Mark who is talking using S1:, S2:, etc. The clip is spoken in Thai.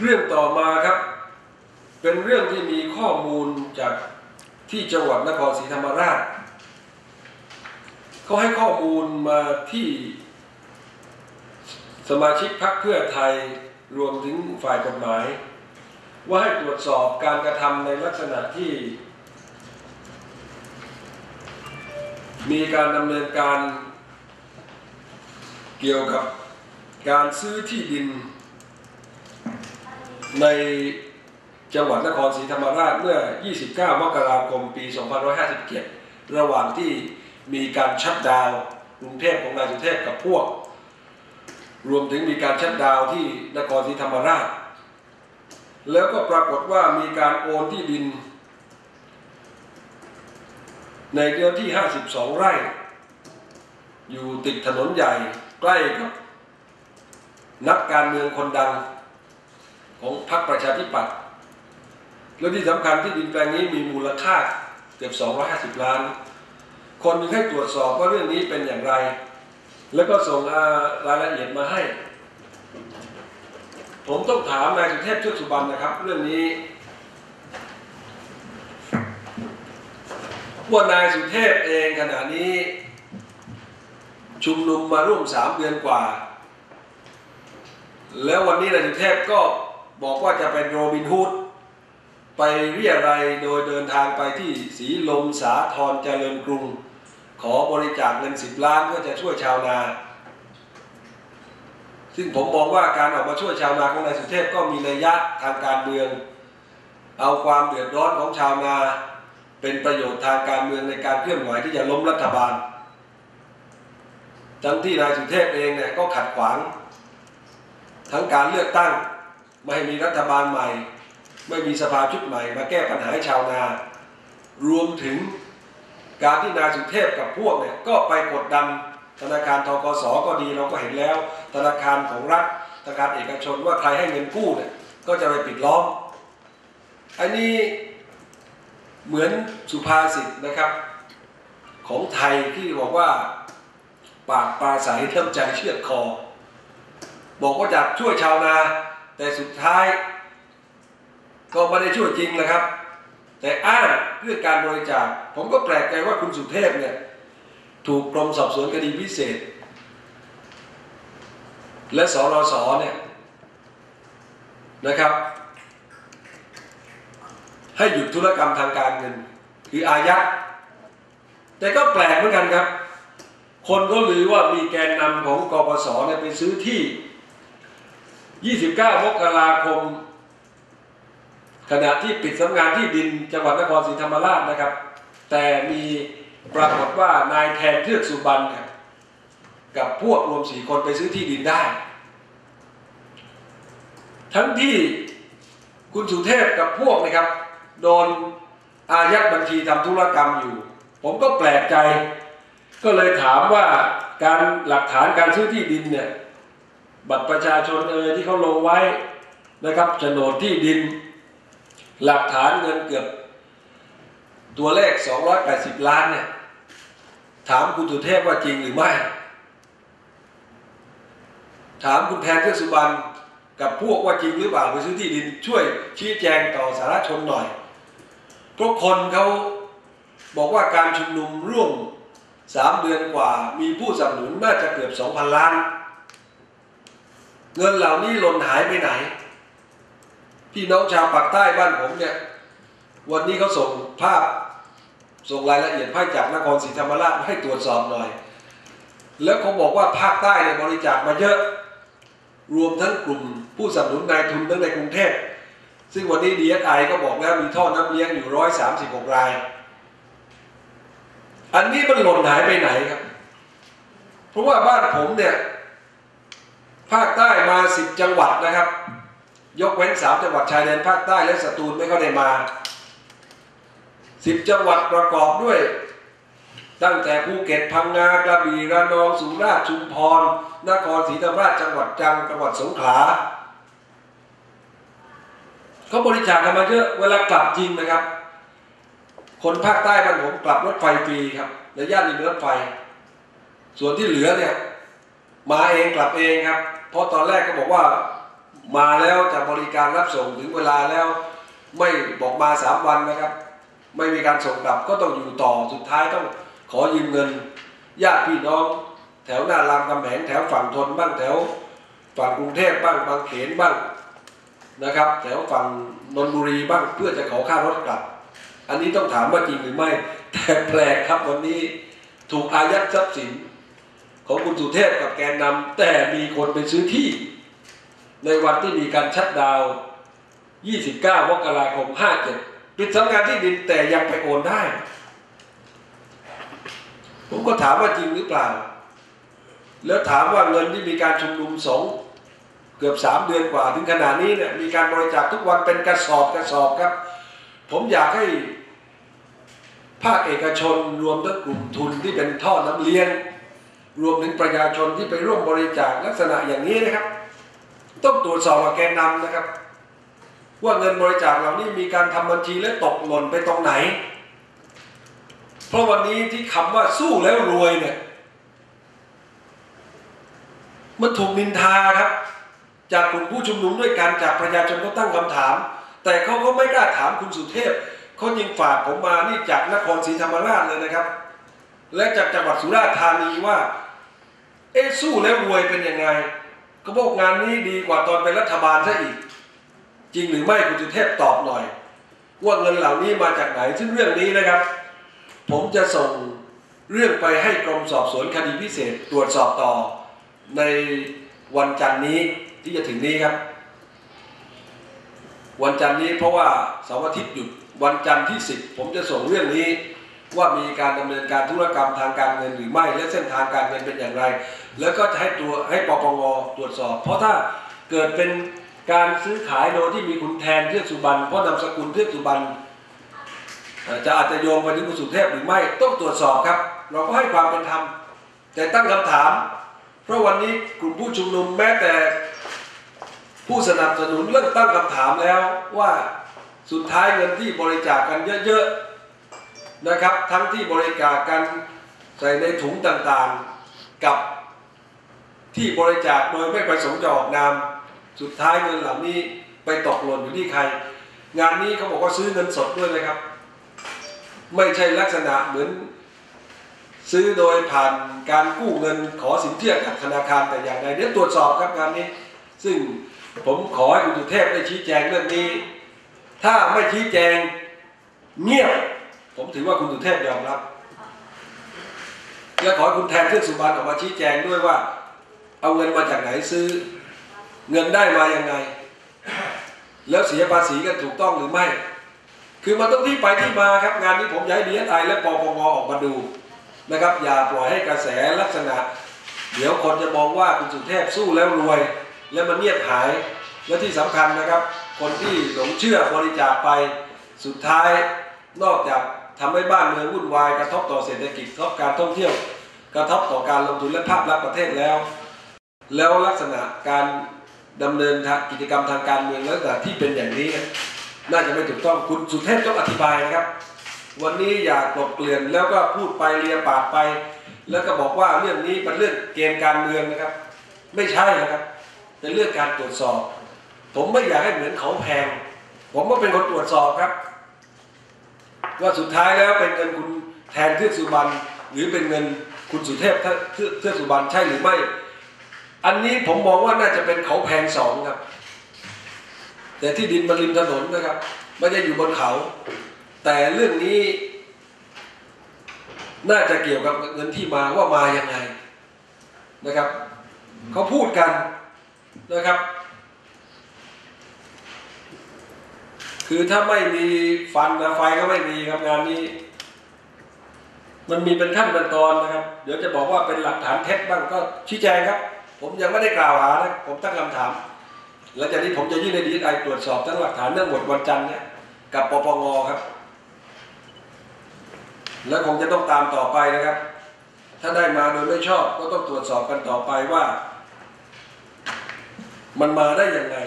S1: เรื่องต่อมาครับ เป็นเรื่องที่มีข้อมูลจากที่จังหวัดนครศรีธรรมราชเขาให้ข้อมูลมาที่สมาชิกพรรคเพื่อไทยรวมถึงฝ่ายกฎหมาย ว่าให้ตรวจสอบการกระทำในลักษณะที่ มีการดำเนินการเกี่ยวกับการซื้อที่ดิน ในจังหวัดนครศรีธรรมราชเมื่อ 29 มกราคม ปี 2557 ระหว่างที่มีการชัดดาวกรุงเทพของนายสุเทพกับพวก รวมถึงมีการชัดดาวที่นครศรีธรรมราช แล้วก็ปรากฏว่ามีการโอนที่ดิน ในเนื้อที่ 52 ไร่ อยู่ติดถนนใหญ่ใกล้กับนักการเมืองคนดัง ของพรรคประชาธิปัตย์และที่สำคัญที่ดินแปลงนี้มีมูลค่าเกือบ 250 ล้าน คนมีให้ตรวจสอบว่าเรื่องนี้เป็นอย่างไร แล้วก็ส่งรายละเอียดมาให้ ผมต้องถามนายสุเทพชุดสุบรรณนะครับ เรื่องนี้ว่านายสุเทพเองขณะนี้ชุมนุมมาร่วมสามเดือนกว่า แล้ววันนี้นายสุเทพก็ บอกว่าจะเป็นโรบินฮูดไปเรียอะไรยโดยเดินทางไปที่สีลมสาทรเจริญกรุง ขอบริจาคเงินสิบล้านเพื่อจะช่วยชาวนา ซึ่งผมมองว่าการออกมาช่วยชาวนาของนายสุเทพก็มีนัยยะทางการเมือง เอาความเดือดร้อนของชาวนา เป็นประโยชน์ทางการเมืองในการเคลื่อนไหวที่จะล้มรัฐบาล ทั้งที่นายสุเทพเองเนี่ยก็ขัดขวาง ทั้งการเลือกตั้ง ไม่มีรัฐบาลใหม่ ไม่มีสภาชุดใหม่ มาแก้ปัญหาชาวนา รวมถึงการที่นายสุเทพกับพวกเนี่ยก็ไปกดดันธนาคารทกสก็ดีเราก็เห็นแล้ว ธนาคารของรัฐธนาคารเอกชนว่าใครให้เงินกู้เนี่ยก็จะไปปิดล้อม อันนี้เหมือนสุภาษิตนะครับ ของไทยที่บอกว่าปากปลาใสเท่มใจเชือดคอ บอกว่าจะช่วยชาวนา แต่สุดท้ายก็ไม่ได้ช่วยจริงนะครับ แต่อ้างเรื่อการบริจาคผมก็แปลกใจว่าคุณสุเทพเนี่ยถูกกรมสอบสวนคดีพิเศษ และสรสเนี่ยนะครับ ให้หยุดธุรกรรมทางการเงิน คืออายัดแต่ก็แปลกเหมือนกันครับ คนก็ลือว่ามีแกนนำของกปสเนี่ยไปซื้อที่ 29 มกราคม ขณะที่ปิดสำนักงานที่ดินจังหวัดนครศรีธรรมราชนะครับ แต่มีปรากฏว่านายแทนเทือกสุบรรณเนี่ยกับพวกรวมสี่คนไปซื้อที่ดินได้ ทั้งที่คุณสุเทพกับพวกนะครับ โดนอายัดบัญชีทำธุรกรรมอยู่ ผมก็แปลกใจ ก็เลยถามว่าการหลักฐานการซื้อที่ดินเนี่ย บัตรประชาชนเอ่ยที่เขาลงไว้นะครับโฉนดที่ดิน หลักฐานเงินเกือบ ตัวเลข 280 ล้านเนี่ยถามคุณสุเทพว่าจริงหรือไม่ ถามคุณแทนเทือกสุบรรณกับพวกว่าจริงหรือเปล่าไปซื้อที่ดิน ช่วยชี้แจงต่อสาธารณชนหน่อยเพราะคนเขาบอกว่าการชุมนุมร่วมสามเดือนกว่ามีผู้สนับสนุนน่าจะเกือบ 2,000 ล้าน เงินเหล่านี้หล่นหายไปไหน พี่น้องชาวปากใต้บ้านผมเนี่ย วันนี้เขาส่งภาพ ส่งรายละเอียดให้จากนครศรีธรรมราชให้ตรวจสอบหน่อย แล้วเขาบอกว่าภาคใต้เนี่ยบริจาคมาเยอะ รวมทั้งกลุ่มผู้สนับสนุนนายทุนทั้งในกรุงเทพซึ่งวันนี้ดีเอสไอก็บอกแล้วมีท่อน้ำเลี้ยงอยู่ร้อยสามสิบหกราย อันนี้มันหล่นหายไปไหนครับ เพราะว่าบ้านผมเนี่ย ภาคใต้มาสิบจังหวัดนะครับ ยกเว้นสามจังหวัดชายแดนภาคใต้และสตูลไม่เข้าได้มาสิบจังหวัดประกอบด้วย ตั้งแต่ภูเก็ตพังงากระบี่ระนองสุราษฎร์ชุมพร นครศรีธรรมราชจังหวัดจังจังหวัดสงขลาเขาบริจาคกันมาเยอะเวลากลับจริงนะครับ คนภาคใต้บ้านผมกลับรถไฟฟรีครับในย่านนี้มีรถไฟ ส่วนที่เหลือเนี่ย มาเองกลับเองครับ เพราะตอนแรกก็บอกว่ามาแล้วจะบริการรับส่งถึงเวลาแล้ว ไม่บอกมาสามวันนะครับ ไม่มีการส่งกลับก็ต้องอยู่ต่อสุดท้ายต้องขอยืมเงินญาติพี่น้อง แถวหน้ารามคำแหงแถวฝั่งทนบ้างแถวฝั่งกรุงเทพบ้างบางเขนบ้างนะครับ แถวฝั่งนนทบุรีบ้างเพื่อจะขอค่ารถกลับ อันนี้ต้องถามว่าจริงหรือไม่ แต่แปลกครับวันนี้ถูกอายัดทรัพย์สิน ของคุณสุเทพกับแกนนำแต่มีคนไปซื้อที่ ในวันที่มีการชัดดาว 29 มกราคม 57ปิดสำนักงานที่ดินแต่ยังไปโอนได้ ผมก็ถามว่าจริงหรือเปล่า แล้วถามว่าเงินที่มีการชุมนุมสองเกือบสามเดือนกว่า ถึงขนาดนี้เนี่ยมีการบริจาคทุกวันเป็นกระสอบกระสอบครับ ผมอยากให้ภาคเอกชนรวมทั้งกลุ่มทุนที่เป็นท่อน้ำเลี้ยง รวมถึงประชาชนที่ไปร่วมบริจาคลักษณะอย่างนี้นะครับ ต้องตรวจสอบกับแกนนำนะครับ ว่าเงินบริจาคเหล่านี้มีการทำบัญชีและตกหล่นไปตรงไหน เพราะวันนี้ที่คำว่าสู้แล้วรวยเนี่ยมันถูกนินทาครับ จากกลุ่มผู้ชุมนุมด้วยกันจากประชาชนก็ตั้งคำถาม แต่เขาก็ไม่กล้าถามคุณสุเทพเขายิงฝากผมมานี่จากนครศรีธรรมราชเลยนะครับ และจากจังหวัดสุราษฎร์ธานีว่า เอ๊สู้แล้วรวยเป็นยังไง ก็บอกงานนี้ดีกว่าตอนเป็นรัฐบาลซะอีก จริงหรือไม่คุณสุเทพตอบหน่อยว่าเงินเหล่านี้มาจากไหนซึ่งเรื่องนี้นะครับ ผมจะส่งเรื่องไปให้กรมสอบสวนคดีพิเศษตรวจสอบต่อในวันจันทร์นี้ที่จะถึงนี้ครับ วันจันทร์นี้เพราะว่าเสาร์อาทิตย์หยุดวันจันทร์ที่ 10 ผมจะส่งเรื่องนี้ ว่ามีการดำเนินการธุรกรรมทางการเงินหรือไม่ และเส้นทางการเงินเป็นอย่างไร แล้วก็จะให้ตัวให้ปปงตรวจสอบ เพราะถ้าเกิดเป็นการซื้อขายโดยที่มีคุณแทนเทือกสุบรรณเพราะนามสกุลเทือกสุบรรณจะอาจจะโยงไปถึงคุณสุเทพหรือไม่ต้องตรวจสอบครับ เราก็ให้ความเป็นธรรมแต่ตั้งคำถาม เพราะวันนี้กลุ่มผู้ชุมนุมแม้แต่ผู้สนับสนุนเริ่มตั้งคำถามแล้วว่าสุดท้ายเงินที่บริจาคกันเยอะๆ นะครับ ทั้งที่บริจาคกันใส่ในถุงต่างๆ กับที่บริจาคโดยไม่ประสงค์จะออกนาม สุดท้ายเงินเหล่านี้ไปตกหล่นอยู่ที่ใคร งานนี้เขาบอกว่าซื้อเงินสดด้วยนะครับ ไม่ใช่ลักษณะเหมือน ซื้อโดยผ่านการกู้เงินขอสินเชื่อจากธนาคารแต่อย่างใดเดี๋ยวตรวจสอบครับงานนี้ ซึ่งผมขอให้คุณสุเทพได้ชี้แจงเรื่องนี้ ถ้าไม่ชี้แจงเงียบ ผมถือว่าคุณสุเทพยอมรับ และขอคุณแทนเทือกสุบรรณออกมาชี้แจงด้วยว่า เอาเงินมาจากไหนซื้อ เงินได้มาอยังไง แล้วเสียภาษีกันถูกต้องหรือไม่ คือมันต้องที่ไปที่มาครับงานนี้ผมอยากให้ดีเอสไอและปปงออกมาดูนะครับ อย่าปล่อยให้กระแสลักษณะ เดี๋ยวคนจะมองว่าคุณสุเทพสู้แล้วรวย แล้วมันเงียบหายและที่สำคัญนะครับ คนที่หลงเชื่อบริจาคไปสุดท้ายนอกจาก ทำให้บ้านเมืองวุ่นวายกระทบต่อเศรษฐกิจกระทบการท่องเที่ยว กระทบต่อการลงทุนและภาพลักษณ์ประเทศแล้ว แล้วลักษณะการดำเนินกิจกรรมทางการเมืองลักษณะที่เป็นอย่างนี้ น่าจะไม่ถูกต้องคุณสุเทพต้องอธิบายนะครับ วันนี้อยากลบเกลื่อนแล้วก็พูดไปเลียปากไป แล้วก็บอกว่าเรื่องนี้เป็นเรื่องเกมการเมืองนะครับ ไม่ใช่นะครับเป็นเรื่องการตรวจสอบ ผมไม่อยากให้เหมือนเขาแพง ผมก็เป็นคนตรวจสอบครับ ว่าสุดท้ายแล้วเป็นเงินคุณแทนเทือกสุบรรณหรือเป็นเงินคุณสุเทพเทือกเทือกสุบรรณใช่หรือไม่ อันนี้ผมมองว่าน่าจะเป็นเขาแพงสองครับ แต่ที่ดินมันริมถนนนะครับไม่ได้อยู่บนเขา แต่เรื่องนี้ น่าจะเกี่ยวกับเงินที่มาว่ามาอยังไงนะครับเขาพูดกันนะครับ คือถ้าไม่มีฟันนะไฟก็ไม่มีครับงานนี้ มันมีเป็นขั้นเป็นตอนนะครับ เดี๋ยวจะบอกว่าเป็นหลักฐานเท็จบ้างก็ชี้แจงครับ ผมยังไม่ได้กล่าวหานะผมตั้งคำถามหลังจากนี้ผมจะยื่นในดีไอตรวจสอบทั้งหลักฐานเรื่องหมดวันจันทร์เนี่ยกับปปงครับ แล้วคงจะต้องตามต่อไปนะครับ ถ้าได้มาโดยไม่ชอบก็ต้องตรวจสอบกันต่อไปว่า มันมาได้ยังไง